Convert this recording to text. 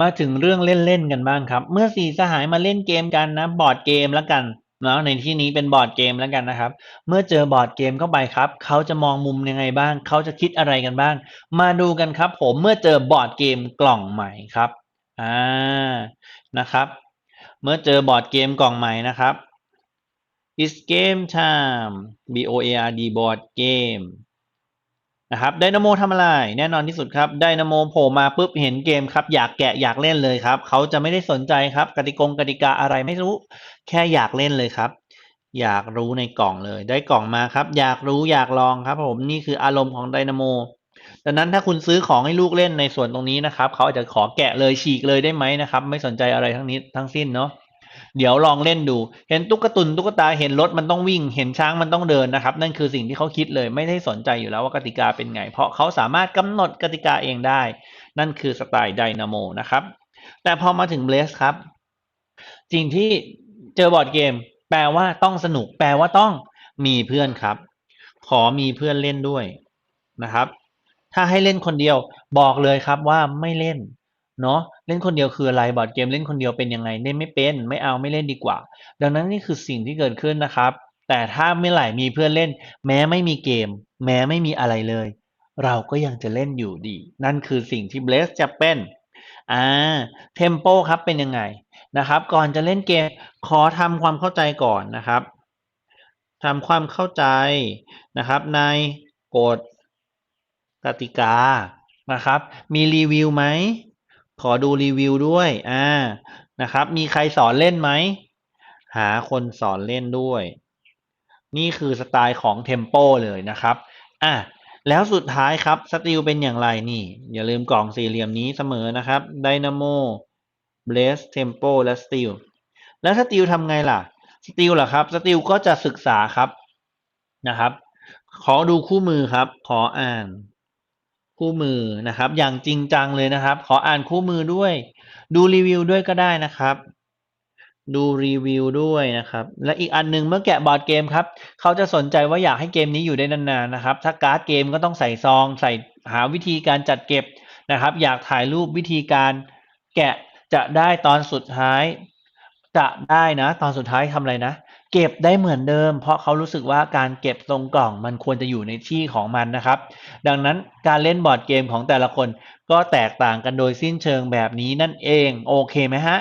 มาถึงเรื่องเล่นๆกันบ้างครับ เมื่อสี่สหายมาเล่นเกมกันนะ บอร์ดเกมแล้วกันเนาะในที่นี้เป็นบอร์ดเกมแล้วกันนะครับ เมื่อเจอบอร์ดเกมเข้าไปครับ เขาจะมองมุมยังไงบ้าง เขาจะคิดอะไรกันบ้าง มาดูกันครับ ผมเมื่อเจอบอร์ดเกมกล่องใหม่ครับอ่านะครับ เมื่อเจอบอร์ดเกมกล่องใหม่นะครับ is game time b o a r d board game นะครับไดนาโมทำอะไร แน่นอนที่สุดครับไดนาโมโผล่มาปุ๊บเห็นเกมครับ อยากแกะอยากเล่นเลยครับ เขาจะไม่ได้สนใจครับ กติกงกติกาอะไรไม่รู้ แค่อยากเล่นเลยครับ อยากรู้ในกล่องเลย ได้กล่องมาครับ อยากรู้อยากลองครับ ผมนี่คืออารมณ์ของไดนาโมดังนั้นถ้าคุณซื้อของให้ลูกเล่นในส่วนตรงนี้นะครับ เขาอาจจะขอแกะเลยฉีกเลยได้ไหมนะครับ ไม่สนใจอะไรทั้งนี้ทั้งสิ้นเนาะ เดี๋ยวลองเล่นดู เห็นตุ๊กตุนตุ๊กตาเห็นรถมันต้องวิ่ง เห็นช้างมันต้องเดินนะครับ นั่นคือสิ่งที่เขาคิดเลยไม่ได้สนใจอยู่แล้วว่ากติกาเป็นไง เพราะเขาสามารถกำหนดกติกาเองได้ นั่นคือสไตล์ไดนาโมนะครับ แต่พอมาถึงเบสครับสิ่งที่เจอบอร์ดเกม แปลว่าต้องสนุก แปลว่าต้องมีเพื่อนครับ ขอมีเพื่อนเล่นด้วยนะครับ ถ้าให้เล่นคนเดียวบอกเลยครับว่าไม่เล่น เนาะเล่นคนเดียวคืออะไรบอร์ดเกมเล่นคนเดียวเป็นยังไงเล่นไม่เป็นไม่เอาไม่เล่นดีกว่า ดังนั้นนี่คือสิ่งที่เกิดขึ้นนะครับ แต่ถ้าเมื่อไหร่มีเพื่อนเล่น แม้ไม่มีเกม แม้ไม่มีอะไรเลย เราก็ยังจะเล่นอยู่ดี นั่นคือสิ่งที่เบสจะเป็นอ่าเทมโปครับเป็นยังไงนะครับ ก่อนจะเล่นเกมขอทำความเข้าใจก่อนนะครับทำความเข้าใจนะครับ ในกฎกติกานะครับ มีรีวิวไหม ขอดูรีวิวด้วย อ่า นะครับ มีใครสอนเล่นไหม หาคนสอนเล่นด้วย นี่คือสไตล์ของเทมโปเลยนะครับ อะ แล้วสุดท้ายครับ สติลเป็นอย่างไรนี่ อย่าลืมกล่องสี่เหลี่ยมนี้เสมอนะครับ Dynamo Blaze Tempo และ Steel แล้วสติลทำไงล่ะ สติลล่ะครับ สติลก็จะศึกษาครับ นะครับ ขอดูคู่มือครับ ขออ่าน คู่มือนะครับ อย่างจริงจังเลยนะครับ ขออ่านคู่มือด้วย ดูรีวิวด้วยก็ได้นะครับ ดูรีวิวด้วยนะครับ และอีกอันหนึงเมื่อแกะบอร์ดเกมครับ เขาจะสนใจว่าอยากให้เกมนี้อยู่ได้นานๆนะครับ ถ้าการ์ดเกมก็ต้องใส่ซอง ใส่หาวิธีการจัดเก็บนะครับ อยากถ่ายรูปวิธีการแกะจะได้ตอนสุดท้าย จะได้นะ ตอนสุดท้ายทำอะไรนะ เก็บได้เหมือนเดิม เพราะเขารู้สึกว่าการเก็บตรงกล่องมันควรจะอยู่ในที่ของมันนะครับ ดังนั้นการเล่นบอร์ดเกมของแต่ละคนก็แตกต่างกันโดยสิ้นเชิงแบบนี้นั่นเอง โอเคไหมฮะ